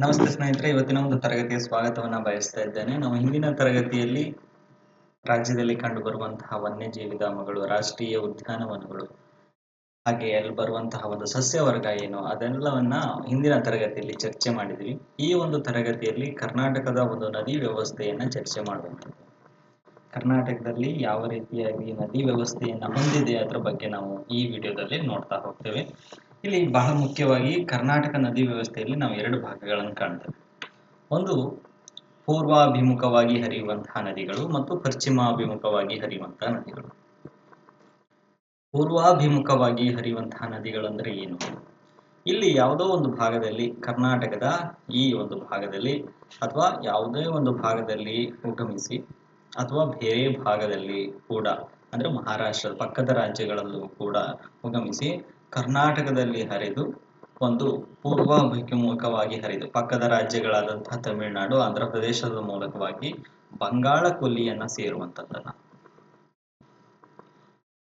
ನಮಸ್ತೆ ಸ್ನೇಹಿತರೆ, ಇವತ್ತಿನ ಒಂದು ತರಗತಿಯ ಸ್ವಾಗತವನ್ನು ಬಯಸ್ತಾ ಇದ್ದೇನೆ. ನಾವು ಹಿಂದಿನ ತರಗತಿಯಲ್ಲಿ ರಾಜ್ಯದಲ್ಲಿ ಕಂಡುಬರುವಂತಹ ವನ್ಯಜೀವಿ ಧಾಮಗಳು ರಾಷ್ಟ್ರೀಯ ಉದ್ಯಾನವನಗಳು, ಹಾಗೆ ಅಲ್ಲಿ ಬರುವಂತಹ ಒಂದು ಸಸ್ಯ ವರ್ಗ ಏನು, ಅದೆಲ್ಲವನ್ನ ಹಿಂದಿನ ತರಗತಿಯಲ್ಲಿ ಚರ್ಚೆ ಮಾಡಿದ್ವಿ. ಈ ಒಂದು ತರಗತಿಯಲ್ಲಿ ಕರ್ನಾಟಕದ ಒಂದು ನದಿ ವ್ಯವಸ್ಥೆಯನ್ನ ಚರ್ಚೆ ಮಾಡುವಂಥದ್ದು ಕರ್ನಾಟಕದಲ್ಲಿ ಯಾವ ರೀತಿಯಾಗಿ ನದಿ ವ್ಯವಸ್ಥೆಯನ್ನ ಹೊಂದಿದೆ ಅದರ ಬಗ್ಗೆ ನಾವು ಈ ವಿಡಿಯೋದಲ್ಲಿ ನೋಡ್ತಾ ಹೋಗ್ತೇವೆ. ಇಲ್ಲಿ ಬಹಳ ಮುಖ್ಯವಾಗಿ ಕರ್ನಾಟಕ ನದಿ ವ್ಯವಸ್ಥೆಯಲ್ಲಿ ನಾವು ಎರಡು ಭಾಗಗಳನ್ನು ಕಾಣ್ತೇವೆ. ಒಂದು ಪೂರ್ವಾಭಿಮುಖವಾಗಿ ಹರಿಯುವಂತಹ ನದಿಗಳು ಮತ್ತು ಪಶ್ಚಿಮಾಭಿಮುಖವಾಗಿ ಹರಿಯುವಂತಹ ನದಿಗಳು. ಪೂರ್ವಾಭಿಮುಖವಾಗಿ ಹರಿಯುವಂತಹ ನದಿಗಳಂದ್ರೆ ಏನು? ಇಲ್ಲಿ ಯಾವುದೋ ಒಂದು ಭಾಗದಲ್ಲಿ ಕರ್ನಾಟಕದ ಈ ಒಂದು ಭಾಗದಲ್ಲಿ ಅಥವಾ ಯಾವುದೇ ಒಂದು ಭಾಗದಲ್ಲಿ ಉಗಮಿಸಿ ಅಥವಾ ಬೇರೆ ಭಾಗದಲ್ಲಿ ಕೂಡ ಅಂದ್ರೆ ಮಹಾರಾಷ್ಟ್ರದ ಪಕ್ಕದ ರಾಜ್ಯಗಳಲ್ಲೂ ಕೂಡ ಉಗಮಿಸಿ ಕರ್ನಾಟಕದಲ್ಲಿ ಹರಿದು ಒಂದು ಪೂರ್ವಾಭಿಮುಖವಾಗಿ ಹರಿದು, ಪಕ್ಕದ ರಾಜ್ಯಗಳಾದಂತಹ ತಮಿಳುನಾಡು ಆಂಧ್ರ ಪ್ರದೇಶದ ಮೂಲಕವಾಗಿ ಬಂಗಾಳ ಕೊಲ್ಲಿಯನ್ನ ಸೇರುವಂತದ್ದನ್ನ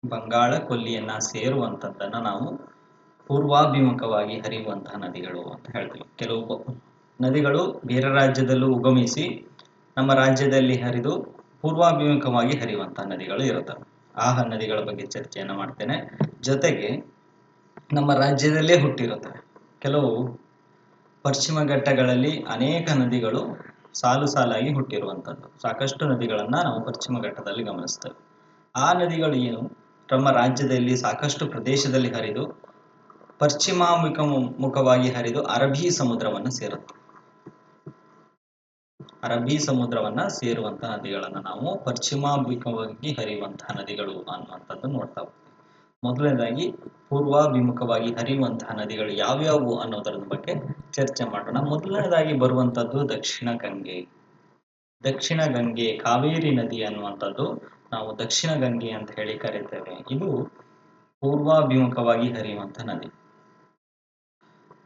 ಬಂಗಾಳ ಕೊಲ್ಲಿಯನ್ನ ಸೇರುವಂತದ್ದನ್ನ ನಾವು ಪೂರ್ವಾಭಿಮುಖವಾಗಿ ಹರಿಯುವಂತಹ ನದಿಗಳು ಅಂತ ಹೇಳ್ತೀವಿ. ಕೆಲವು ನದಿಗಳು ಬೇರೆ ರಾಜ್ಯದಲ್ಲೂ ಉಗಮಿಸಿ ನಮ್ಮ ರಾಜ್ಯದಲ್ಲಿ ಹರಿದು ಪೂರ್ವಾಭಿಮುಖವಾಗಿ ಹರಿಯುವಂತಹ ನದಿಗಳು ಇರುತ್ತವೆ. ಆ ನದಿಗಳ ಬಗ್ಗೆ ಚರ್ಚೆಯನ್ನು ಮಾಡ್ತೇನೆ. ಜೊತೆಗೆ ನಮ್ಮ ರಾಜ್ಯದಲ್ಲೇ ಹುಟ್ಟಿರುತ್ತವೆ. ಕೆಲವು ಪಶ್ಚಿಮ ಘಟ್ಟಗಳಲ್ಲಿ ಅನೇಕ ನದಿಗಳು ಸಾಲು ಸಾಲಾಗಿ ಹುಟ್ಟಿರುವಂಥದ್ದು. ಸಾಕಷ್ಟು ನದಿಗಳನ್ನ ನಾವು ಪಶ್ಚಿಮ ಘಟ್ಟದಲ್ಲಿ ಗಮನಿಸ್ತೇವೆ. ಆ ನದಿಗಳು ಏನು? ನಮ್ಮ ರಾಜ್ಯದಲ್ಲಿ ಸಾಕಷ್ಟು ಪ್ರದೇಶದಲ್ಲಿ ಹರಿದು ಪಶ್ಚಿಮಾಮುಖ ಮುಖವಾಗಿ ಹರಿದು ಅರಬ್ಬಿ ಸಮುದ್ರವನ್ನು ಸೇರುತ್ತೆ. ಅರಬ್ಬಿ ಸಮುದ್ರವನ್ನ ಸೇರುವಂತಹ ನದಿಗಳನ್ನ ನಾವು ಪಶ್ಚಿಮಾಭಿಮುಖವಾಗಿ ಹರಿಯುವಂತಹ ನದಿಗಳು ಅನ್ನುವಂಥದ್ದು ನೋಡ್ತಾ ಹೋಗ್ತೀವಿ. ಮೊದಲನೇದಾಗಿ ಪೂರ್ವಾಭಿಮುಖವಾಗಿ ಹರಿಯುವಂತಹ ನದಿಗಳು ಯಾವ್ಯಾವು ಅನ್ನೋದರ ಬಗ್ಗೆ ಚರ್ಚೆ ಮಾಡೋಣ. ಮೊದಲನೇದಾಗಿ ಬರುವಂತದ್ದು ದಕ್ಷಿಣ ಗಂಗೆ. ದಕ್ಷಿಣ ಗಂಗೆ ಕಾವೇರಿ ನದಿ ಅನ್ನುವಂಥದ್ದು ನಾವು ದಕ್ಷಿಣ ಗಂಗೆ ಅಂತ ಹೇಳಿ ಕರೀತೇವೆ. ಇದು ಪೂರ್ವಾಭಿಮುಖವಾಗಿ ಹರಿಯುವಂತಹ ನದಿ.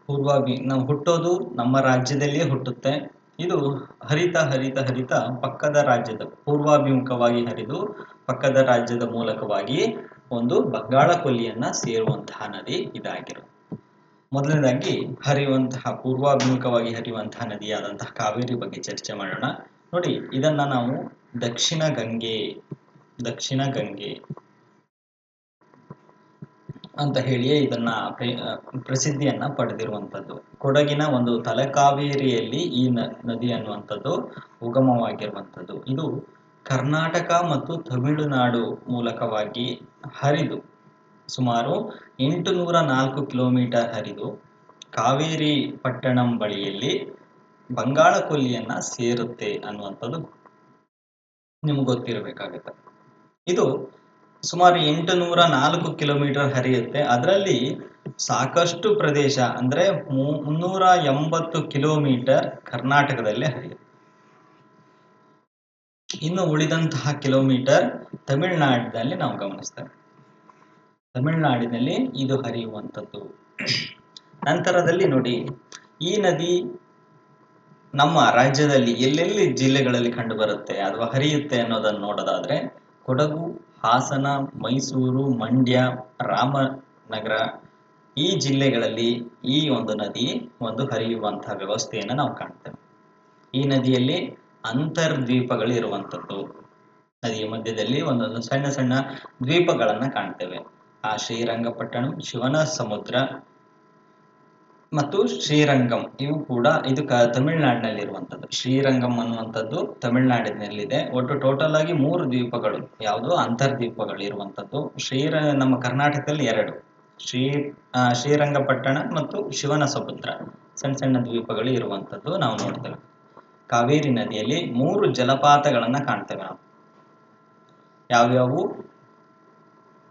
ಪೂರ್ವಾಭಿ, ನಾವು ಹುಟ್ಟೋದು ನಮ್ಮ ರಾಜ್ಯದಲ್ಲಿಯೇ ಹುಟ್ಟುತ್ತೆ. ಇದು ಹರಿತ ಹರಿತ ಹರಿತ ಪಕ್ಕದ ರಾಜ್ಯದ ಪೂರ್ವಾಭಿಮುಖವಾಗಿ ಹರಿದು ಪಕ್ಕದ ರಾಜ್ಯದ ಮೂಲಕವಾಗಿ ಒಂದು ಬಂಗಾಳ ಕೊಲ್ಲಿಯನ್ನ ಸೇರುವಂತಹ ನದಿ ಇದಾಗಿರುತ್ತೆ ಮೊದಲನೇದಾಗಿ ಹರಿಯುವಂತಹ ಪೂರ್ವಾಭಿಮುಖವಾಗಿ ಹರಿಯುವಂತಹ ನದಿಯಾದಂತಹ ಕಾವೇರಿ ಬಗ್ಗೆ ಚರ್ಚೆ ಮಾಡೋಣ. ನೋಡಿ, ಇದನ್ನ ನಾವು ದಕ್ಷಿಣ ಗಂಗೆ ದಕ್ಷಿಣ ಗಂಗೆ ಅಂತ ಹೇಳಿಯೇ ಇದನ್ನ ಪ್ರಸಿದ್ಧಿಯನ್ನ ಪಡೆದಿರುವಂತದ್ದು ಕೊಡಗಿನ ಒಂದು ತಲಕಾವೇರಿಯಲ್ಲಿ ಈ ನದಿ ಅನ್ನುವಂಥದ್ದು ಉಗಮವಾಗಿರುವಂಥದ್ದು. ಇದು ಕರ್ನಾಟಕ ಮತ್ತು ತಮಿಳುನಾಡು ಮೂಲಕವಾಗಿ ಹರಿದು ಸುಮಾರು ಎಂಟು ನೂರ ನಾಲ್ಕು ಕಿಲೋಮೀಟರ್ ಹರಿದು ಕಾವೇರಿ ಪಟ್ಟಣಂ ಬಳಿಯಲ್ಲಿ ಬಂಗಾಳ ಕೊಲ್ಲಿಯನ್ನ ಸೇರುತ್ತೆ ಅನ್ನುವಂಥದ್ದು ನಿಮ್ಗೆ ಗೊತ್ತಿರಬೇಕಾಗತ್ತೆ. ಇದು ಸುಮಾರು ಎಂಟು ನೂರ ನಾಲ್ಕು ಕಿಲೋಮೀಟರ್ ಹರಿಯುತ್ತೆ. ಅದರಲ್ಲಿ ಸಾಕಷ್ಟು ಪ್ರದೇಶ ಅಂದ್ರೆ ಮುನ್ನೂರ ಎಂಬತ್ತು ಕಿಲೋಮೀಟರ್ ಕರ್ನಾಟಕದಲ್ಲೇ ಹರಿಯುತ್ತೆ. ಇನ್ನು ಉಳಿದಂತಹ ಕಿಲೋಮೀಟರ್ ತಮಿಳುನಾಡಿನಲ್ಲಿ ನಾವು ಗಮನಿಸ್ತೇವೆ. ತಮಿಳುನಾಡಿನಲ್ಲಿ ಇದು ಹರಿಯುವಂಥದ್ದು. ನಂತರದಲ್ಲಿ ನೋಡಿ, ಈ ನದಿ ನಮ್ಮ ರಾಜ್ಯದಲ್ಲಿ ಎಲ್ಲೆಲ್ಲಿ ಜಿಲ್ಲೆಗಳಲ್ಲಿ ಕಂಡು ಬರುತ್ತೆ ಅಥವಾ ಹರಿಯುತ್ತೆ ಅನ್ನೋದನ್ನು ನೋಡೋದಾದ್ರೆ, ಕೊಡಗು, ಹಾಸನ, ಮೈಸೂರು, ಮಂಡ್ಯ, ರಾಮನಗರ ಈ ಜಿಲ್ಲೆಗಳಲ್ಲಿ ಈ ಒಂದು ನದಿ ಒಂದು ಹರಿಯುವಂತಹ ವ್ಯವಸ್ಥೆಯನ್ನು ನಾವು ಕಾಣ್ತೇವೆ. ಈ ನದಿಯಲ್ಲಿ ಅಂತರ್ದ್ವೀಪಗಳು ಇರುವಂಥದ್ದು ನದಿಯ ಮಧ್ಯದಲ್ಲಿ ಒಂದೊಂದು ಸಣ್ಣ ಸಣ್ಣ ದ್ವೀಪಗಳನ್ನ ಕಾಣ್ತೇವೆ. ಆ ಶ್ರೀರಂಗಪಟ್ಟಣಂ ಶಿವನ ಸಮುದ್ರ ಮತ್ತು ಶ್ರೀರಂಗಂ ಇವು ಕೂಡ ಇದು ಕ ತಮಿಳುನಾಡಿನಲ್ಲಿ ಇರುವಂಥದ್ದು ಶ್ರೀರಂಗಂ ಅನ್ನುವಂಥದ್ದು ತಮಿಳುನಾಡಿನಲ್ಲಿದೆ. ಒಟ್ಟು ಟೋಟಲ್ ಆಗಿ ಮೂರು ದ್ವೀಪಗಳು. ಯಾವುದು ಅಂತರ್ದ್ವೀಪಗಳು ಇರುವಂಥದ್ದು ಶ್ರೀರ, ನಮ್ಮ ಕರ್ನಾಟಕದಲ್ಲಿ ಎರಡು. ಶ್ರೀ ಶ್ರೀರಂಗಪಟ್ಟಣ ಮತ್ತು ಶಿವನ ಸಮುದ್ರ ಸಣ್ಣ ಸಣ್ಣ ದ್ವೀಪಗಳು ಇರುವಂಥದ್ದು ನಾವು ನೋಡ್ತೇವೆ. ಕಾವೇರಿ ನದಿಯಲ್ಲಿ ಮೂರು ಜಲಪಾತಗಳನ್ನ ಕಾಣ್ತೇವೆ ನಾವು. ಯಾವ್ಯಾವು?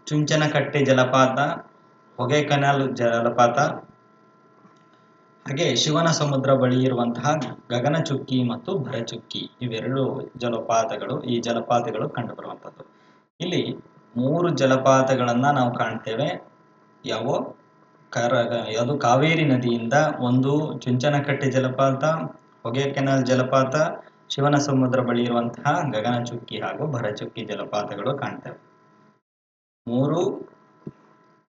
ಚುಂಚನಕಟ್ಟೆ ಜಲಪಾತ, ಹೊಗೆಕನಾಲ್ ಜಲಪಾತ, ಹಾಗೆ ಶಿವನ ಸಮುದ್ರ ಬಳಿ ಇರುವಂತಹ ಗಗನಚುಕ್ಕಿ ಮತ್ತು ಭರಚುಕ್ಕಿ ಇವೆರಡು ಜಲಪಾತಗಳು, ಈ ಜಲಪಾತಗಳು ಕಂಡುಬರುವಂಥದ್ದು. ಇಲ್ಲಿ ಮೂರು ಜಲಪಾತಗಳನ್ನ ನಾವು ಕಾಣ್ತೇವೆ. ಯಾವ? ಕರ ಯಾವುದು? ಕಾವೇರಿ ನದಿಯಿಂದ ಒಂದು ಚುಂಚನಕಟ್ಟೆ ಜಲಪಾತ ಹೊಗೆ ಕೆನಾಲ್ ಜಲಪಾತ, ಶಿವನ ಸಮುದ್ರ ಬಳಿ ಇರುವಂತಹ ಗಗನಚುಕ್ಕಿ ಹಾಗೂ ಭರಚುಕ್ಕಿ ಜಲಪಾತಗಳು ಕಾಣ್ತವೆ. ಮೂರು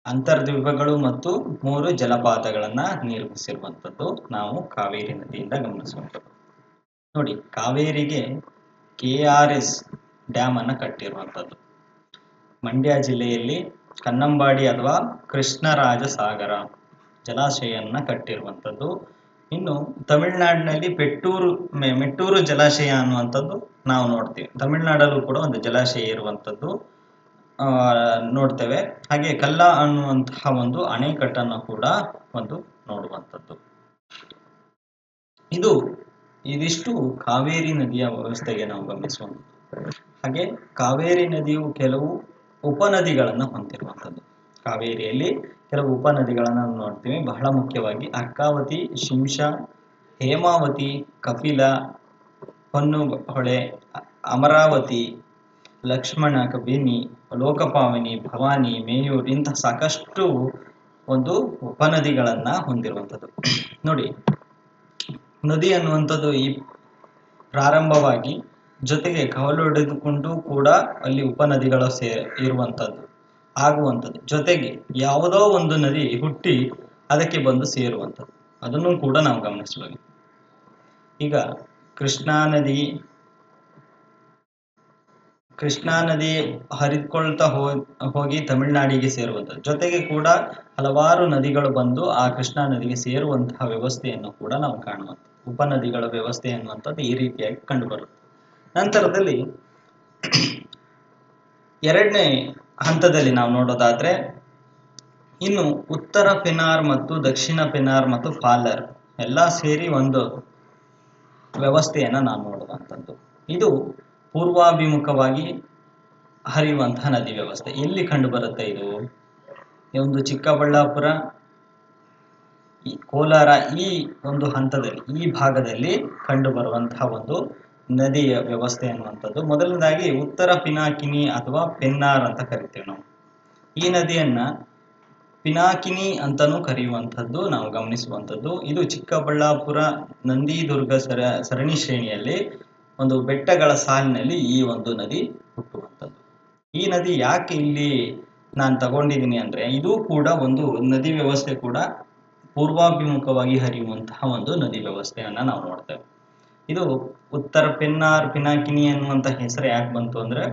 ಅಂತರ್ದ್ವೀಪಗಳು ಮತ್ತು ಮೂರು ಜಲಪಾತಗಳನ್ನ ನಿರ್ಮಿಸಿರುವಂಥದ್ದು ನಾವು ಕಾವೇರಿ ನದಿಯಿಂದ ಗಮನಿಸುವಂಥದ್ದು. ನೋಡಿ, ಕಾವೇರಿಗೆ ಕೆ ಆರ್ ಎಸ್ ಡ್ಯಾಮ್ ಅನ್ನ ಕಟ್ಟಿರುವಂಥದ್ದು. ಮಂಡ್ಯ ಜಿಲ್ಲೆಯಲ್ಲಿ ಕನ್ನಂಬಾಡಿ ಅಥವಾ ಕೃಷ್ಣರಾಜ ಸಾಗರ ಜಲಾಶಯವನ್ನ ಕಟ್ಟಿರುವಂಥದ್ದು. ಇನ್ನು ತಮಿಳುನಾಡಿನಲ್ಲಿ ಪೆಟ್ಟೂರು ಮೆಟ್ಟೂರು ಜಲಾಶಯ ಅನ್ನುವಂಥದ್ದು ನಾವು ನೋಡ್ತೀವಿ. ತಮಿಳುನಾಡಲ್ಲೂ ಕೂಡ ಒಂದು ಜಲಾಶಯ ಇರುವಂಥದ್ದು ನೋಡ್ತೇವೆ. ಹಾಗೆ ಕಲ್ಲ ಅನ್ನುವಂತಹ ಒಂದು ಅಣೆಕಟ್ಟನ್ನು ಕೂಡ ಒಂದು ನೋಡುವಂಥದ್ದು. ಇದು, ಇದಿಷ್ಟು ಕಾವೇರಿ ನದಿಯ ವ್ಯವಸ್ಥೆಗೆ ನಾವು ಗಮನಿಸುವಂಥದ್ದು. ಹಾಗೆ ಕಾವೇರಿ ನದಿಯು ಕೆಲವು ಉಪನದಿಗಳನ್ನು ಹೊಂದಿರುವಂಥದ್ದು. ಕಾವೇರಿಯಲ್ಲಿ ಕೆಲವು ಉಪನದಿಗಳನ್ನು ನಾವು ನೋಡ್ತೀವಿ. ಬಹಳ ಮುಖ್ಯವಾಗಿ ಅರ್ಕಾವತಿ ಶಿಂಷಾ ಹೇಮಾವತಿ, ಕಪಿಲ ಹೊನ್ನು ಹೊಳೆ ಅಮರಾವತಿ, ಲಕ್ಷ್ಮಣ, ಕಬಿನಿ, ಲೋಕಪಾವನಿ, ಭವಾನಿ, ಮೇಯೂರ್ ಇಂತಹ ಸಾಕಷ್ಟು ಒಂದು ಉಪನದಿಗಳನ್ನ ಹೊಂದಿರುವಂಥದ್ದು. ನೋಡಿ, ನದಿ ಅನ್ನುವಂಥದ್ದು ಈ ಪ್ರಾರಂಭವಾಗಿ ಜೊತೆಗೆ ಕವಲು ಹಿಡಿದುಕೊಂಡು ಕೂಡ ಅಲ್ಲಿ ಉಪನದಿಗಳು ಸೇ ಇರುವಂಥದ್ದು. ಆಗುವಂಥದ್ದು. ಜೊತೆಗೆ ಯಾವುದೋ ಒಂದು ನದಿ ಹುಟ್ಟಿ ಅದಕ್ಕೆ ಬಂದು ಸೇರುವಂಥದ್ದು. ಅದನ್ನು ಕೂಡ ನಾವು ಗಮನಿಸಬೇಕು. ಈಗ ಕೃಷ್ಣಾ ನದಿ ಕೃಷ್ಣಾ ನದಿ ಹರಿದುಕೊಳ್ತಾ ಹೋಗಿ ತಮಿಳುನಾಡಿಗೆ ಸೇರುವಂಥದ್ದು. ಜೊತೆಗೆ ಕೂಡ ಹಲವಾರು ನದಿಗಳು ಬಂದು ಆ ಕೃಷ್ಣಾ ನದಿಗೆ ಸೇರುವಂತಹ ವ್ಯವಸ್ಥೆಯನ್ನು ಕೂಡ ನಾವು ಕಾಣುವಂಥದ್ದು. ಉಪನದಿಗಳ ವ್ಯವಸ್ಥೆ ಅನ್ನುವಂಥದ್ದು ಈ ರೀತಿಯಾಗಿ ಕಂಡುಬರುತ್ತೆ. ನಂತರದಲ್ಲಿ ಎರಡನೇ ಹಂತದಲ್ಲಿ ನಾವು ನೋಡೋದಾದ್ರೆ, ಇನ್ನು ಉತ್ತರ ಪೆನಾರ್ ಮತ್ತು ದಕ್ಷಿಣ ಪೆನಾರ್ ಮತ್ತು ಫಾಲರ್ ಎಲ್ಲ ಸೇರಿ ಒಂದು ವ್ಯವಸ್ಥೆಯನ್ನ ನಾವು ನೋಡುವಂಥದ್ದು. ಇದು ಪೂರ್ವಾಭಿಮುಖವಾಗಿ ಹರಿಯುವಂತಹ ನದಿ ವ್ಯವಸ್ಥೆ. ಎಲ್ಲಿ ಕಂಡು ಬರುತ್ತೆ ಇದು? ಒಂದು ಚಿಕ್ಕಬಳ್ಳಾಪುರ, ಈ ಕೋಲಾರ ಈ ಒಂದು ಹಂತದಲ್ಲಿ, ಈ ಭಾಗದಲ್ಲಿ ಕಂಡು ಬರುವಂತಹ ಒಂದು ನದಿಯ ವ್ಯವಸ್ಥೆ ಅನ್ನುವಂಥದ್ದು. ಮೊದಲನೇದಾಗಿ ಉತ್ತರ ಪಿನಾಕಿನಿ ಅಥವಾ ಪೆನ್ನಾರ್ ಅಂತ ಕರಿತೇವೆ ನಾವು. ಈ ನದಿಯನ್ನ ಪಿನಾಕಿನಿ ಅಂತಾನೂ ಕರೆಯುವಂಥದ್ದು, ನಾವು ಗಮನಿಸುವಂಥದ್ದು. ಇದು ಚಿಕ್ಕಬಳ್ಳಾಪುರ ನಂದಿದುರ್ಗ ಸರ, ಸರಣಿ ಶ್ರೇಣಿಯಲ್ಲಿ ಒಂದು ಬೆಟ್ಟಗಳ ಸಾಲಿನಲ್ಲಿ ಈ ಒಂದು ನದಿ ಹುಟ್ಟುವಂಥದ್ದು. ಈ ನದಿ ಯಾಕೆ ಇಲ್ಲಿ ನಾನು ತಗೊಂಡಿದ್ದೀನಿ ಅಂದ್ರೆ, ಇದು ಕೂಡ ಒಂದು ನದಿ ವ್ಯವಸ್ಥೆ ಕೂಡ ಪೂರ್ವಾಭಿಮುಖವಾಗಿ ಹರಿಯುವಂತಹ ಒಂದು ನದಿ ವ್ಯವಸ್ಥೆಯನ್ನ ನಾವು ನೋಡ್ತೇವೆ. ಇದು ಉತ್ತರ ಪಿನ್ನಾರ್ ಪಿನಾಕಿನಿ ಅನ್ನುವಂಥ ಹೆಸರು ಯಾಕೆ ಬಂತು ಅಂದ್ರೆ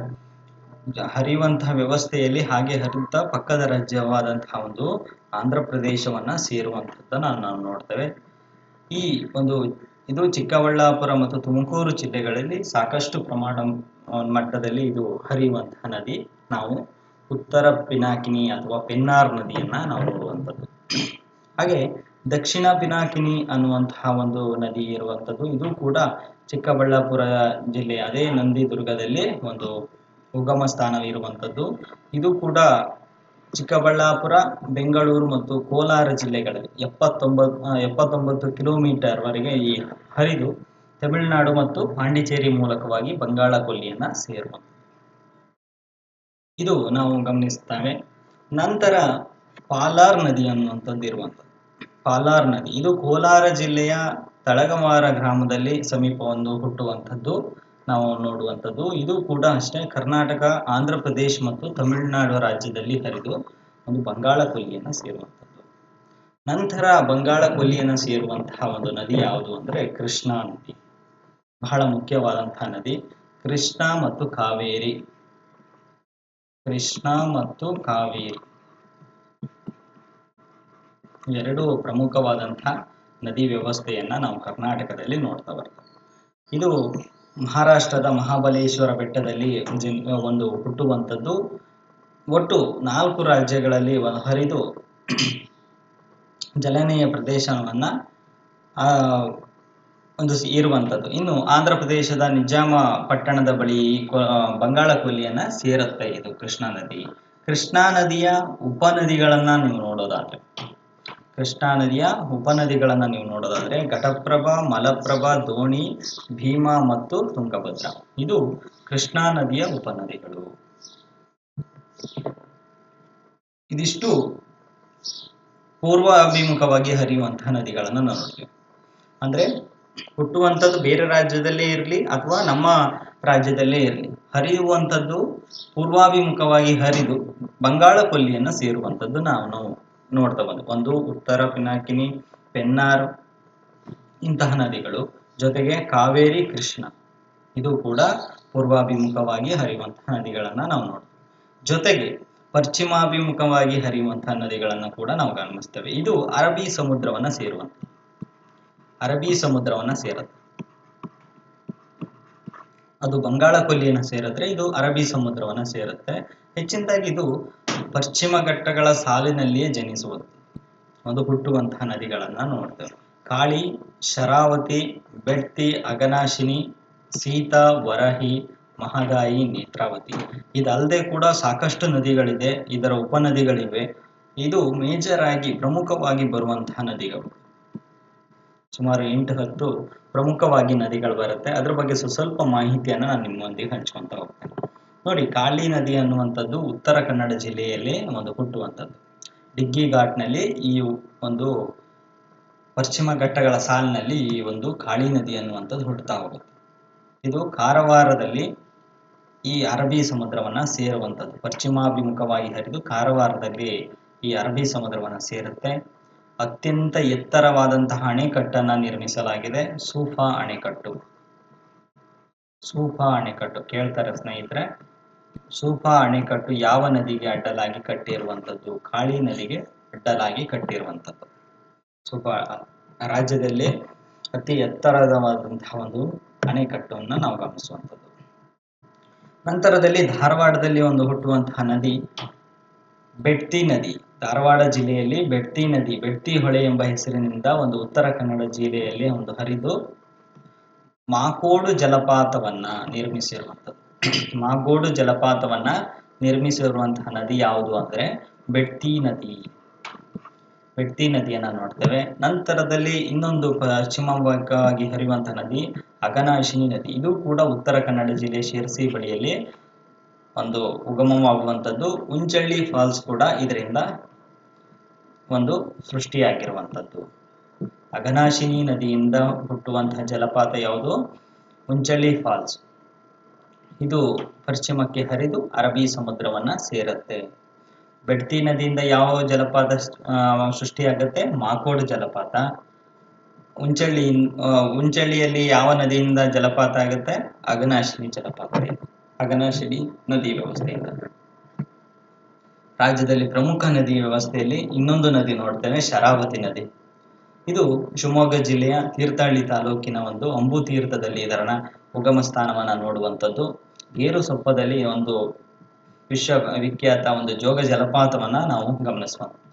ಹರಿಯುವಂತಹ ವ್ಯವಸ್ಥೆಯಲ್ಲಿ ಹಾಗೆ ಹರಿದ ಪಕ್ಕದ ರಾಜ್ಯವಾದಂತಹ ಒಂದು ಆಂಧ್ರ ಪ್ರದೇಶವನ್ನ ಸೇರುವಂಥದ್ದನ್ನು ನಾವು ನೋಡ್ತೇವೆ. ಈ ಒಂದು ಇದು ಚಿಕ್ಕಬಳ್ಳಾಪುರ ಮತ್ತು ತುಮಕೂರು ಜಿಲ್ಲೆಗಳಲ್ಲಿ ಸಾಕಷ್ಟು ಪ್ರಮಾಣ ಮಟ್ಟದಲ್ಲಿ ಇದು ಹರಿಯುವಂತಹ ನದಿ. ನಾವು ಉತ್ತರ ಪಿನಾಕಿನಿ ಅಥವಾ ಪೆನ್ನಾರ್ ನದಿಯನ್ನ ನಾವು ನೋಡುವಂಥದ್ದು. ಹಾಗೆ ದಕ್ಷಿಣ ಪಿನಾಕಿನಿ ಅನ್ನುವಂತಹ ಒಂದು ನದಿ ಇರುವಂಥದ್ದು. ಇದು ಕೂಡ ಚಿಕ್ಕಬಳ್ಳಾಪುರ ಜಿಲ್ಲೆ, ಅದೇ ನಂದಿದುರ್ಗದಲ್ಲಿ ಒಂದು ಉಗಮ ಸ್ಥಾನವಿರುವಂಥದ್ದು. ಇದು ಕೂಡ ಚಿಕ್ಕಬಳ್ಳಾಪುರ, ಬೆಂಗಳೂರು ಮತ್ತು ಕೋಲಾರ ಜಿಲ್ಲೆಗಳಲ್ಲಿ ಎಪ್ಪತ್ತೊಂಬತ್ತು ಎಪ್ಪತ್ತೊಂಬತ್ತು ಕಿಲೋಮೀಟರ್ ವರೆಗೆ ಈ ಹರಿದು ತಮಿಳುನಾಡು ಮತ್ತು ಪಾಂಡಿಚೇರಿ ಮೂಲಕವಾಗಿ ಬಂಗಾಳ ಕೊಲ್ಲಿಯನ್ನ ಸೇರುವ ಇದು ನಾವು ಗಮನಿಸುತ್ತೇವೆ. ನಂತರ ಪಾಲಾರ್ ನದಿ ಅನ್ನುವಂಥದ್ದು ಇರುವಂಥದ್ದು. ಪಾಲಾರ್ ನದಿ. ಇದು ಕೋಲಾರ ಜಿಲ್ಲೆಯ ತಳಗಮಾರ ಗ್ರಾಮದಲ್ಲಿ ಸಮೀಪ ಒಂದು ಹುಟ್ಟುವಂಥದ್ದು. ನಾವು ನೋಡುವಂಥದ್ದು. ಇದು ಕೂಡ ಅಷ್ಟೇ ಕರ್ನಾಟಕ, ಆಂಧ್ರ ಪ್ರದೇಶ ಮತ್ತು ತಮಿಳುನಾಡು ರಾಜ್ಯದಲ್ಲಿ ಹರಿದು ಒಂದು ಬಂಗಾಳ ಕೊಲ್ಲಿಯನ್ನು ಸೇರುವಂಥದ್ದು. ನಂತರ ಬಂಗಾಳ ಕೊಲ್ಲಿಯನ್ನು ಸೇರುವಂತಹ ಒಂದು ನದಿ ಯಾವುದು ಅಂದ್ರೆ ಕೃಷ್ಣಾ ನದಿ. ಬಹಳ ಮುಖ್ಯವಾದಂತಹ ನದಿ. ಕೃಷ್ಣ ಮತ್ತು ಕಾವೇರಿ. ಕೃಷ್ಣ ಮತ್ತು ಕಾವೇರಿ. ಎರಡು ಪ್ರಮುಖವಾದಂತಹ ನದಿ ವ್ಯವಸ್ಥೆಯನ್ನು ನಾವು ಕರ್ನಾಟಕದಲ್ಲಿ ನೋಡ್ತಾ ಬರ್ತೇವೆ. ಇದು ಮಹಾರಾಷ್ಟ್ರದ ಮಹಾಬಲೇಶ್ವರ ಬೆಟ್ಟದಲ್ಲಿ ಜಿ- ಒಂದು ಹುಟ್ಟುವಂಥದ್ದು. ಒಟ್ಟು ನಾಲ್ಕು ರಾಜ್ಯಗಳಲ್ಲಿ ಹರಿದು ಜಲನೀಯ ಪ್ರದೇಶವನ್ನ ಒಂದು ಇರುವಂಥದ್ದು. ಇನ್ನು ಆಂಧ್ರ ಪ್ರದೇಶದ ನಿಜಾಮ ಪಟ್ಟಣದ ಬಳಿ ಬಂಗಾಳ ಕೊಲ್ಲಿಯನ್ನ ಸೇರುತ್ತೆ ಇದು ಕೃಷ್ಣಾ ನದಿ. ಕೃಷ್ಣಾ ನದಿಯ ಉಪನದಿಗಳನ್ನು ನೀವು ನೋಡೋದಾದ್ರೆ ಕೃಷ್ಣಾ ನದಿಯ ಉಪನದಿಗಳನ್ನ ನೀವು ನೋಡೋದಾದ್ರೆ ಘಟಪ್ರಭಾ, ಮಲಪ್ರಭಾ, ದೋಣಿ, ಭೀಮಾ ಮತ್ತು ತುಂಗಭದ್ರ. ಇದು ಕೃಷ್ಣಾ ನದಿಯ ಉಪನದಿಗಳು. ಇದಿಷ್ಟು ಪೂರ್ವ ಅಭಿಮುಖವಾಗಿ ಹರಿಯುವಂತಹ ನದಿಗಳನ್ನು ನಾವು ನೋಡ್ತೀವಿ. ಅಂದ್ರೆ ಹುಟ್ಟುವಂಥದ್ದು ಬೇರೆ ರಾಜ್ಯದಲ್ಲೇ ಇರಲಿ ಅಥವಾ ನಮ್ಮ ರಾಜ್ಯದಲ್ಲೇ ಇರಲಿ. ಹರಿಯುವಂಥದ್ದು ಪೂರ್ವಾಭಿಮುಖವಾಗಿ ಹರಿದು ಬಂಗಾಳ ಕೊಲ್ಲಿಯನ್ನು ಸೇರುವಂಥದ್ದು ನಾವು ನಾವು ನೋಡ್ತಾ ಬಂದ್ವಿ ಒಂದು, ಉತ್ತರ ಪಿನಾಕಿನಿ, ಪೆನ್ನಾರ್, ಇಂತಹ ನದಿಗಳು. ಜೊತೆಗೆ ಕಾವೇರಿ, ಕೃಷ್ಣ. ಇದು ಕೂಡ ಪೂರ್ವಾಭಿಮುಖವಾಗಿ ಹರಿಯುವಂತಹ ನದಿಗಳನ್ನ ನಾವು ನೋಡ್ತೀವಿ. ಜೊತೆಗೆ ಪಶ್ಚಿಮಾಭಿಮುಖವಾಗಿ ಹರಿಯುವಂತಹ ನದಿಗಳನ್ನು ಕೂಡ ನಾವು ಗಮನಿಸ್ತೇವೆ. ಇದು ಅರಬ್ಬಿ ಸಮುದ್ರವನ್ನ ಸೇರುವಂತ. ಅರಬ್ಬಿ ಸಮುದ್ರವನ್ನ ಸೇರುತ್ತೆ. ಅದು ಬಂಗಾಳ ಕೊಲ್ಲಿಯನ್ನ ಸೇರಿದ್ರೆ ಇದು ಅರಬ್ಬಿ ಸಮುದ್ರವನ್ನ ಸೇರುತ್ತೆ. ಹೆಚ್ಚಿನದಾಗಿ ಇದು ಪಶ್ಚಿಮ ಘಟ್ಟಗಳ ಸಾಲಿನಲ್ಲಿಯೇ ಜನಿಸುವುದು ಒಂದು ಹುಟ್ಟುವಂತಹ ನದಿಗಳನ್ನ ನೋಡ್ತೇವೆ. ಕಾಳಿ, ಶರಾವತಿ, ಬೆಟ್ಟಿ, ಅಗನಾಶಿನಿ, ಸೀತಾ, ವರಹಿ, ಮಹದಾಯಿ, ನೇತ್ರಾವತಿ. ಇದಲ್ಲದೆ ಕೂಡ ಸಾಕಷ್ಟು ನದಿಗಳಿದೆ. ಇದರ ಉಪನದಿಗಳಿವೆ. ಇದು ಮೇಜರ್ ಆಗಿ ಪ್ರಮುಖವಾಗಿ ಬರುವಂತಹ ನದಿಗಳು. ಸುಮಾರು ಎಂಟು ಹತ್ತು ಪ್ರಮುಖವಾಗಿ ನದಿಗಳು ಬರುತ್ತೆ. ಅದ್ರ ಬಗ್ಗೆ ಸ್ವಲ್ಪ ಮಾಹಿತಿಯನ್ನ ನಾನು ನಿಮ್ಮೊಂದಿಗೆ ಹಂಚ್ಕೊಂತ ಹೋಗ್ತೇನೆ. ನೋಡಿ, ಕಾಳಿ ನದಿ ಅನ್ನುವಂಥದ್ದು ಉತ್ತರ ಕನ್ನಡ ಜಿಲ್ಲೆಯಲ್ಲಿ ಒಂದು ಹುಟ್ಟುವಂಥದ್ದು. ಡಿಗ್ಗಿ ಘಾಟ್ನಲ್ಲಿ ಈ ಒಂದು ಪಶ್ಚಿಮ ಘಟ್ಟಗಳ ಸಾಲಿನಲ್ಲಿ ಈ ಒಂದು ಕಾಳಿ ನದಿ ಅನ್ನುವಂಥದ್ದು ಹುಟ್ಟುತ್ತಾ ಹೋಗುತ್ತೆ. ಇದು ಕಾರವಾರದಲ್ಲಿ ಈ ಅರಬ್ಬಿ ಸಮುದ್ರವನ್ನ ಸೇರುವಂಥದ್ದು. ಪಶ್ಚಿಮಾಭಿಮುಖವಾಗಿ ಹರಿದು ಕಾರವಾರದಲ್ಲಿ ಈ ಅರಬ್ಬಿ ಸಮುದ್ರವನ್ನ ಸೇರುತ್ತೆ. ಅತ್ಯಂತ ಎತ್ತರವಾದಂತಹ ಅಣೆಕಟ್ಟನ್ನ ನಿರ್ಮಿಸಲಾಗಿದೆ. ಸೂಫಾ ಅಣೆಕಟ್ಟು. ಸೂಫಾ ಅಣೆಕಟ್ಟು. ಕೇಳ್ತಾರೆ ಸ್ನೇಹಿತರೆ ಸೂಫಾ ಅಣೆಕಟ್ಟು ಯಾವ ನದಿಗೆ ಅಡ್ಡಲಾಗಿ ಕಟ್ಟಿರುವಂಥದ್ದು? ಕಾಳಿ ನದಿಗೆ ಅಡ್ಡಲಾಗಿ ಕಟ್ಟಿರುವಂಥದ್ದು. ಸೂಪ ರಾಜ್ಯದಲ್ಲಿ ಅತಿ ಎತ್ತರವಾದಂತಹ ಒಂದು ಅಣೆಕಟ್ಟನ್ನು ನಾವು ಗಮನಿಸುವಂಥದ್ದು. ನಂತರದಲ್ಲಿ ಧಾರವಾಡದಲ್ಲಿ ಒಂದು ಹುಟ್ಟುವಂತಹ ನದಿ ಬೆಡ್ತಿ ನದಿ. ಧಾರವಾಡ ಜಿಲ್ಲೆಯಲ್ಲಿ ಬೆಡ್ತಿ ನದಿ ಬೆಡ್ತಿ ಹೊಳೆ ಎಂಬ ಹೆಸರಿನಿಂದ ಒಂದು ಉತ್ತರ ಕನ್ನಡ ಜಿಲ್ಲೆಯಲ್ಲಿ ಒಂದು ಹರಿದು ಮಾಕೋಡು ಜಲಪಾತವನ್ನ ನಿರ್ಮಿಸಿರುವಂಥದ್ದು. ಮಾಗೋಡು ಜಲಪಾತವನ್ನ ನಿರ್ಮಿಸಿರುವಂತಹ ನದಿ ಯಾವುದು ಅಂದ್ರೆ ಬೆಟ್ಟಿ ನದಿ. ಬೆಟ್ಟಿ ನದಿಯನ್ನ ನೋಡ್ತೇವೆ. ನಂತರದಲ್ಲಿ ಇನ್ನೊಂದು ಪಶ್ಚಿಮ ಭಾಗವಾಗಿ ಹರಿಯುವಂತಹ ನದಿ ಅಗನಾಶಿನಿ ನದಿ. ಇದು ಕೂಡ ಉತ್ತರ ಕನ್ನಡ ಜಿಲ್ಲೆ ಶಿರಸಿ ಬಳಿಯಲ್ಲಿ ಒಂದು ಉಗಮವಾಗುವಂಥದ್ದು. ಉಂಚಳ್ಳಿ ಫಾಲ್ಸ್ ಕೂಡ ಇದರಿಂದ ಒಂದು ಸೃಷ್ಟಿಯಾಗಿರುವಂಥದ್ದು. ಅಗನಾಶಿನಿ ನದಿಯಿಂದ ಹುಟ್ಟುವಂತಹ ಜಲಪಾತ ಯಾವುದು? ಉಂಚಳ್ಳಿ ಫಾಲ್ಸ್. ಇದು ಪಶ್ಚಿಮಕ್ಕೆ ಹರಿದು ಅರಬ್ಬಿ ಸಮುದ್ರವನ್ನ ಸೇರುತ್ತೆ. ಬೆಡ್ತಿ ನದಿಯಿಂದ ಯಾವ ಜಲಪಾತ ಸೃಷ್ಟಿಯಾಗುತ್ತೆ? ಮಾಕೋಡು ಜಲಪಾತ. ಉಂಚಳ್ಳಿ ಉಂಚಳ್ಳಿಯಲ್ಲಿ ಯಾವ ನದಿಯಿಂದ ಜಲಪಾತ ಆಗುತ್ತೆ? ಅಗನಾಶಿನಿ ಜಲಪಾತ. ಅಗನಾಶಿನಿ ನದಿ ವ್ಯವಸ್ಥೆಯಿಂದ. ರಾಜ್ಯದಲ್ಲಿ ಪ್ರಮುಖ ನದಿ ವ್ಯವಸ್ಥೆಯಲ್ಲಿ ಇನ್ನೊಂದು ನದಿ ನೋಡ್ತೇವೆ, ಶರಾವತಿ ನದಿ. ಇದು ಶಿವಮೊಗ್ಗ ಜಿಲ್ಲೆಯ ತೀರ್ಥಹಳ್ಳಿ ತಾಲೂಕಿನ ಒಂದು ಅಂಬು ತೀರ್ಥದಲ್ಲಿ ಇದರ ಉಗಮ ಸ್ಥಾನವನ್ನ ನೋಡುವಂಥದ್ದು. ಗೇರು ಸೊಪ್ಪದಲ್ಲಿ ಒಂದು ವಿಶ್ವ ವಿಖ್ಯಾತ ಒಂದು ಜೋಗ ಜಲಪಾತವನ್ನ ನಾವು ಗಮನಿಸಬಹುದು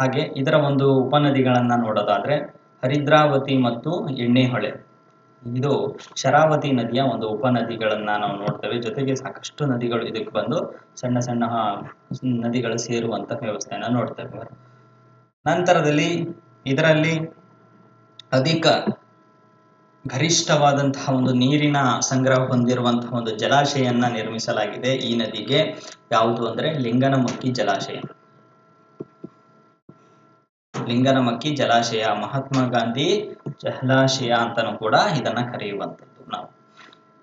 ಹಾಗೆ ಇದರ ಒಂದು ಉಪನದಿಗಳನ್ನ ನೋಡೋದಾದ್ರೆ ಹರಿದ್ರಾವತಿ ಮತ್ತು ಎಣ್ಣೆಹೊಳೆ. ಇದು ಶರಾವತಿ ನದಿಯ ಒಂದು ಉಪನದಿಗಳನ್ನ ನಾವು ನೋಡ್ತೇವೆ. ಜೊತೆಗೆ ಸಾಕಷ್ಟು ನದಿಗಳು ಇದಕ್ಕೆ ಬಂದು ಸಣ್ಣ ಸಣ್ಣ ನದಿಗಳು ಸೇರುವಂತ ವ್ಯವಸ್ಥೆಯನ್ನ ನೋಡ್ತೇವೆ. ನಂತರದಲ್ಲಿ ಇದರಲ್ಲಿ ಅಧಿಕ ಗರಿಷ್ಠವಾದಂತಹ ಒಂದು ನೀರಿನ ಸಂಗ್ರಹ ಹೊಂದಿರುವಂತಹ ಒಂದು ಜಲಾಶಯನ್ನ ನಿರ್ಮಿಸಲಾಗಿದೆ ಈ ನದಿಗೆ. ಯಾವುದು ಅಂದ್ರೆ ಲಿಂಗನಮಕ್ಕಿ ಜಲಾಶಯ. ಲಿಂಗನಮಕ್ಕಿ ಜಲಾಶಯ, ಮಹಾತ್ಮ ಗಾಂಧಿ ಜಲಾಶಯ ಅಂತಾನೂ ಕೂಡ ಇದನ್ನ ಕರೆಯುವಂಥದ್ದು ನಾವು.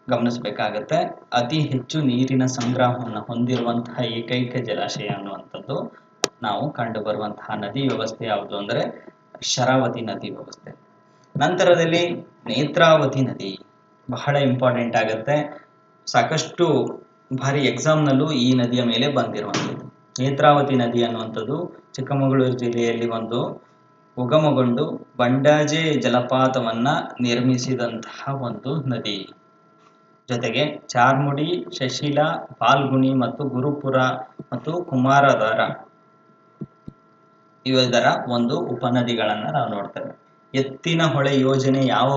ಗಮನಿಸಬೇಕಾಗತ್ತೆ, ಅತಿ ಹೆಚ್ಚು ನೀರಿನ ಸಂಗ್ರಹವನ್ನು ಹೊಂದಿರುವಂತಹ ಏಕೈಕ ಜಲಾಶಯ ಅನ್ನುವಂಥದ್ದು ನಾವು ಕಂಡು ಬರುವಂತಹ ನದಿ ವ್ಯವಸ್ಥೆ ಯಾವುದು ಅಂದ್ರೆ ಶರಾವತಿ ನದಿ ವ್ಯವಸ್ಥೆ. ನಂತರದಲ್ಲಿ ನೇತ್ರಾವತಿ ನದಿ ಬಹಳ ಇಂಪಾರ್ಟೆಂಟ್ ಆಗುತ್ತೆ. ಸಾಕಷ್ಟು ಬಾರಿ ಎಕ್ಸಾಮ್ನಲ್ಲೂ ಈ ನದಿಯ ಮೇಲೆ ಬಂದಿರುವಂಥದ್ದು. ನೇತ್ರಾವತಿ ನದಿ ಅನ್ನುವಂಥದ್ದು ಚಿಕ್ಕಮಗಳೂರು ಜಿಲ್ಲೆಯಲ್ಲಿ ಒಂದು ಉಗಮಗೊಂಡು ಬಂಡಾಜೆ ಜಲಪಾತವನ್ನ ನಿರ್ಮಿಸಿದಂತಹ ಒಂದು ನದಿ. ಜೊತೆಗೆ ಚಾರ್ಮುಡಿ, ಶಶಿಲಾ ಪಾಲ್ಗುಣಿ ಮತ್ತು ಗುರುಪುರ ಮತ್ತು ಕುಮಾರಧಾರ ಇವೆಲ್ಲರ ಒಂದು ಉಪನದಿಗಳನ್ನ ನಾವು ನೋಡ್ತೇವೆ. ಎತ್ತಿನ ಹೊಳೆ ಯೋಜನೆ ಯಾವ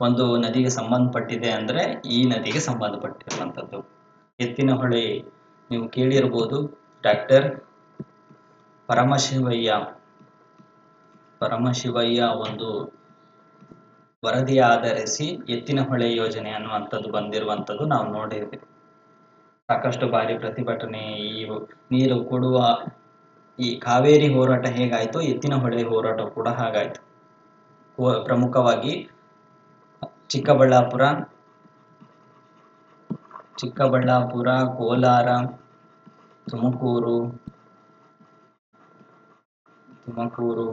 ಒಂದು ನದಿಗೆ ಸಂಬಂಧಪಟ್ಟಿದೆ ಅಂದ್ರೆ ಈ ನದಿಗೆ ಸಂಬಂಧಪಟ್ಟಿರುವಂಥದ್ದು. ಎತ್ತಿನ ಹೊಳೆ ನೀವು ಕೇಳಿರ್ಬೋದು, ಡಾಕ್ಟರ್ ಪರಮಶಿವಯ್ಯ. ಪರಮಶಿವಯ್ಯ ಒಂದು ವರದಿ ಆಧರಿಸಿ ಎತ್ತಿನ ಹೊಳೆ ಯೋಜನೆ ಅನ್ನುವಂಥದ್ದು ಬಂದಿರುವಂಥದ್ದು ನಾವು ನೋಡಿದ್ವಿ. ಸಾಕಷ್ಟು ಬಾರಿ ಪ್ರತಿಭಟನೆ, ಈ ನೀರು ಕೊಡುವ ಈ ಕಾವೇರಿ ಹೋರಾಟ ಹೇಗಾಯ್ತು, ಎತ್ತಿನ ಹೊಳೆ ಹೋರಾಟ ಕೂಡ ಹಾಗಾಯ್ತು. ಪ್ರಮುಖವಾಗಿ ಚಿಕ್ಕಬಳ್ಳಾಪುರ ಚಿಕ್ಕಬಳ್ಳಾಪುರ, ಕೋಲಾರ, ತುಮಕೂರು ತುಮಕೂರು,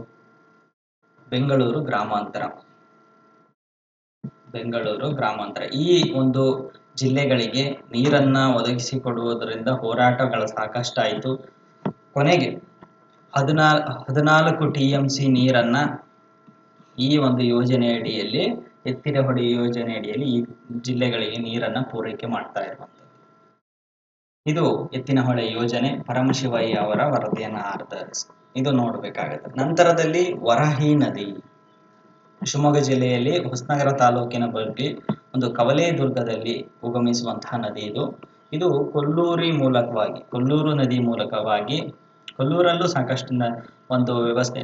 ಬೆಂಗಳೂರು ಗ್ರಾಮಾಂತರ. ಬೆಂಗಳೂರು ಗ್ರಾಮಾಂತರ. ಈ ಒಂದು ಜಿಲ್ಲೆಗಳಿಗೆ ನೀರನ್ನ ಒದಗಿಸಿಕೊಡುವುದರಿಂದ ಹೋರಾಟಗಳು ಸಾಕಷ್ಟಾಯಿತು. ಕೊನೆಗೆ ಹದಿನಾಲ್ ಹದಿನಾಲ್ಕು ಟಿ ನೀರನ್ನ ಈ ಒಂದು ಯೋಜನೆ ಅಡಿಯಲ್ಲಿ ಎತ್ತಿನ ಹೊಡೆ ಯೋಜನೆ ಅಡಿಯಲ್ಲಿ ಈ ಜಿಲ್ಲೆಗಳಿಗೆ ನೀರನ್ನ ಪೂರೈಕೆ ಮಾಡ್ತಾ ಇರುವಂಥದ್ದು. ಇದು ಎತ್ತಿನಹೊಳೆ ಯೋಜನೆ ಪರಮಶಿವಯ್ಯ ಅವರ ವರದಿಯನ್ನು ಆಧರಿಸಿ. ಇದು ನೋಡ್ಬೇಕಾಗತ್ತೆ. ನಂತರದಲ್ಲಿ ವರಹಿ ನದಿ. ಶಿವಮೊಗ್ಗ ಜಿಲ್ಲೆಯಲ್ಲಿ ಹೊಸನಗರ ತಾಲೂಕಿನ ಬಗ್ಗೆ ಒಂದು ಕವಲೆ ದುರ್ಗದಲ್ಲಿ ಉಗಮಿಸುವಂತಹ ನದಿ ಇದು. ಇದು ಕೊಲ್ಲೂರಿ ಮೂಲಕವಾಗಿ, ಕೊಲ್ಲೂರು ನದಿ ಮೂಲಕವಾಗಿ ಕೊಲ್ಲೂರಲ್ಲೂ ಸಾಕಷ್ಟು ಒಂದು ವ್ಯವಸ್ಥೆ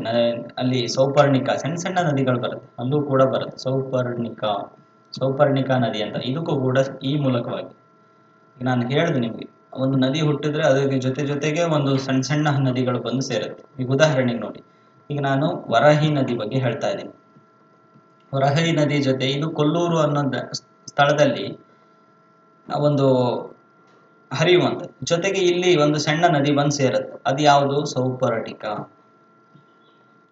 ಅಲ್ಲಿ ಸೌಪರ್ಣಿಕ, ಸಣ್ಣ ಸಣ್ಣ ನದಿಗಳು ಬರುತ್ತೆ, ಅಲ್ಲೂ ಕೂಡ ಬರುತ್ತೆ. ಸೌಪರ್ಣಿಕ ಸೌಪರ್ಣಿಕ ನದಿ ಅಂತ, ಇದಕ್ಕೂ ಕೂಡ ಈ ಮೂಲಕವಾಗಿ. ನಾನು ಹೇಳಿದೆ ನಿಮಗೆ, ಒಂದು ನದಿ ಹುಟ್ಟಿದ್ರೆ ಅದಕ್ಕೆ ಜೊತೆ ಜೊತೆಗೆ ಒಂದು ಸಣ್ಣ ಸಣ್ಣ ನದಿಗಳು ಬಂದು ಸೇರುತ್ತೆ. ಈಗ ಉದಾಹರಣೆಗೆ ನೋಡಿ, ಈಗ ನಾನು ವರಹಿ ನದಿ ಬಗ್ಗೆ ಹೇಳ್ತಾ ಇದ್ದೀನಿ. ವರಹಿ ನದಿ ಜೊತೆ ಇದು ಕೊಲ್ಲೂರು ಅನ್ನೋ ಸ್ಥಳದಲ್ಲಿ ಒಂದು ಹರಿಯುವಂಥದ್ದು ಜೊತೆಗೆ ಇಲ್ಲಿ ಒಂದು ಸಣ್ಣ ನದಿ ಬಂದು ಸೇರುತ್ತೆ. ಅದು ಯಾವುದು? ಸೌಪರ್ಣಿಕ.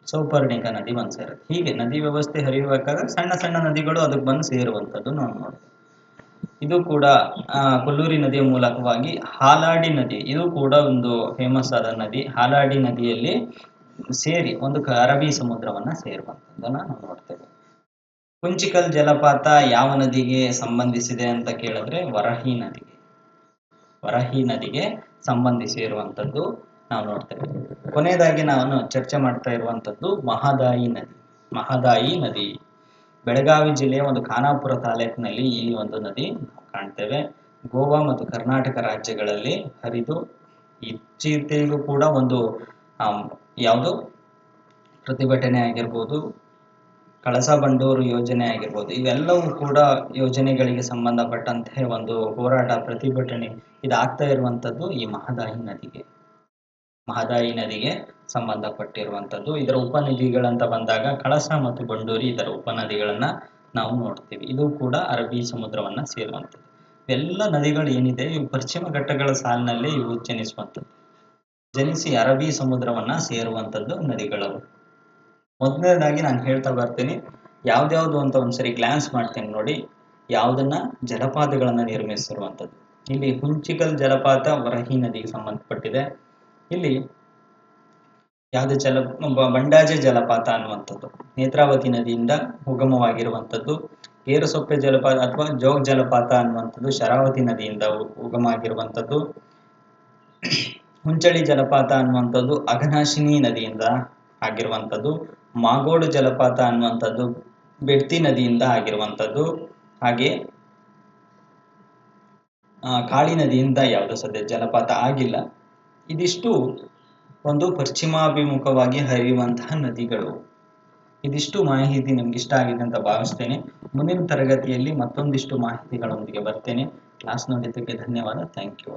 ಸೌಪರ್ಣಿಕ ನದಿ ಬಂದು ಸೇರುತ್ತೆ. ಹೀಗೆ ನದಿ ವ್ಯವಸ್ಥೆ ಹರಿಯಬೇಕಾದ್ರೆ ಸಣ್ಣ ಸಣ್ಣ ನದಿಗಳು ಅದಕ್ಕೆ ಬಂದು ಸೇರುವಂಥದ್ದು ನಾವು ನೋಡ್ತೀವಿ ಇದು ಕೂಡ ಕೊಲ್ಲೂರಿ ನದಿಯ ಮೂಲಕವಾಗಿ ಹಾಲಾಡಿ ನದಿ. ಇದು ಕೂಡ ಒಂದು ಫೇಮಸ್ ಆದ ನದಿ. ಹಾಲಾಡಿ ನದಿಯಲ್ಲಿ ಸೇರಿ ಒಂದು ಅರಬಿ ಸಮುದ್ರವನ್ನ ಸೇರುವಂಥದ್ದನ್ನ ನಾವು ನೋಡ್ತೇವೆ. ಕುಂಚಿಕಲ್ ಜಲಪಾತ ಯಾವ ನದಿಗೆ ಸಂಬಂಧಿಸಿದೆ ಅಂತ ಕೇಳಿದ್ರೆ ವರಹಿ ನದಿಗೆ ವರಹಿ ನದಿಗೆ ಸಂಬಂಧಿಸಿರುವಂಥದ್ದು ನಾವು ನೋಡ್ತೇವೆ. ಕೊನೆಯದಾಗಿ ನಾನು ಚರ್ಚೆ ಮಾಡ್ತಾ ಇರುವಂಥದ್ದು ಮಹದಾಯಿ ನದಿ ಮಹದಾಯಿ ನದಿ. ಬೆಳಗಾವಿ ಜಿಲ್ಲೆಯ ಒಂದು ಖಾನಾಪುರ ತಾಲೂಕಿನಲ್ಲಿ ಈ ಒಂದು ನದಿ ನಾವು ಕಾಣ್ತೇವೆ. ಗೋವಾ ಮತ್ತು ಕರ್ನಾಟಕ ರಾಜ್ಯಗಳಲ್ಲಿ ಹರಿದು ಇತ್ತೀಚೆಗೂ ಕೂಡ ಒಂದು ಯಾವುದು? ಪ್ರತಿಭಟನೆ ಆಗಿರ್ಬೋದು ಕಳಸಾ ಬಂಡೂರು ಯೋಜನೆ ಆಗಿರ್ಬೋದು, ಇವೆಲ್ಲವೂ ಕೂಡ ಯೋಜನೆಗಳಿಗೆ ಸಂಬಂಧಪಟ್ಟಂತೆ ಒಂದು ಹೋರಾಟ ಪ್ರತಿಭಟನೆ ಇದಾಗ್ತಾ ಇರುವಂಥದ್ದು ಈ ಮಹದಾಯಿ ನದಿಗೆ. ಮಹದಾಯಿ ನದಿಗೆ ಸಂಬಂಧಪಟ್ಟಿರುವಂಥದ್ದು. ಇದರ ಉಪನದಿಗಳಂತ ಬಂದಾಗ ಕಳಸ ಮತ್ತು ಬಂಡೂರಿ ಇದರ ಉಪನದಿಗಳನ್ನ ನಾವು ನೋಡ್ತೀವಿ. ಇದು ಕೂಡ ಅರಬ್ಬಿ ಸಮುದ್ರವನ್ನ ಸೇರುವಂಥದ್ದು. ಎಲ್ಲ ನದಿಗಳು ಏನಿದೆ, ಇವು ಪಶ್ಚಿಮ ಘಟ್ಟಗಳ ಸಾಲಿನಲ್ಲಿ ಇವು ಜನಿಸುವಂಥದ್ದು. ಜನಿಸಿ ಅರಬ್ಬಿ ಸಮುದ್ರವನ್ನ ಸೇರುವಂಥದ್ದು ನದಿಗಳವು. ಮೊದಲನೇದಾಗಿ ನಾನು ಹೇಳ್ತಾ ಬರ್ತೀನಿ, ಯಾವ್ದ್ಯಾವ್ದು ಅಂತ ಒಂದ್ಸರಿ ಗ್ಲಾನ್ಸ್ ಮಾಡ್ತೀನಿ ನೋಡಿ, ಯಾವುದನ್ನ ಜಲಪಾತಗಳನ್ನ ನಿರ್ಮಿಸಿರುವಂಥದ್ದು. ಇಲ್ಲಿ ಹುಂಚಿಕಲ್ ಜಲಪಾತ ವರಹಿ ನದಿಗೆ ಸಂಬಂಧಪಟ್ಟಿದೆ. ಇಲ್ಲಿ ಯಾವ್ದು ಜಲ ಬಂಡಾಜೆ ಜಲಪಾತ ಅನ್ನುವಂಥದ್ದು, ನೇತ್ರಾವತಿ ನದಿಯಿಂದ ಉಗಮವಾಗಿರುವಂಥದ್ದು, ಏರುಸೊಪ್ಪೆ ಜಲಪಾತ ಅಥವಾ ಜೋಗ್ ಜಲಪಾತ ಅನ್ನುವಂಥದ್ದು ಶರಾವತಿ ನದಿಯಿಂದ ಉಗಮ ಆಗಿರುವಂಥದ್ದು ಹುಂಚಳಿ ಜಲಪಾತ ಅನ್ನುವಂಥದ್ದು ಅಘನಾಶಿನಿ ನದಿಯಿಂದ ಆಗಿರುವಂಥದ್ದು ಮಾಗೋಡು ಜಲಪಾತ ಅನ್ನುವಂಥದ್ದು ಬೆಡ್ತಿ ನದಿಯಿಂದ ಆಗಿರುವಂಥದ್ದು. ಹಾಗೆ ಕಾಳಿ ನದಿಯಿಂದ ಯಾವುದೋ ಸದ್ಯ ಜಲಪಾತ ಆಗಿಲ್ಲ. ಇದಿಷ್ಟು ಒಂದು ಪಶ್ಚಿಮಾಭಿಮುಖವಾಗಿ ಹರಿಯುವಂತಹ ನದಿಗಳು. ಇದಿಷ್ಟು ಮಾಹಿತಿ ನಿಮ್ಗೆ ಇಷ್ಟ ಆಗಿದೆ ಅಂತ ಭಾವಿಸ್ತೇನೆ. ಮುಂದಿನ ತರಗತಿಯಲ್ಲಿ ಮತ್ತೊಂದಿಷ್ಟು ಮಾಹಿತಿಗಳೊಂದಿಗೆ ಬರ್ತೇನೆ. ಕ್ಲಾಸ್ ನೋಡಿದ್ದಕ್ಕೆ ಧನ್ಯವಾದ. Thank you.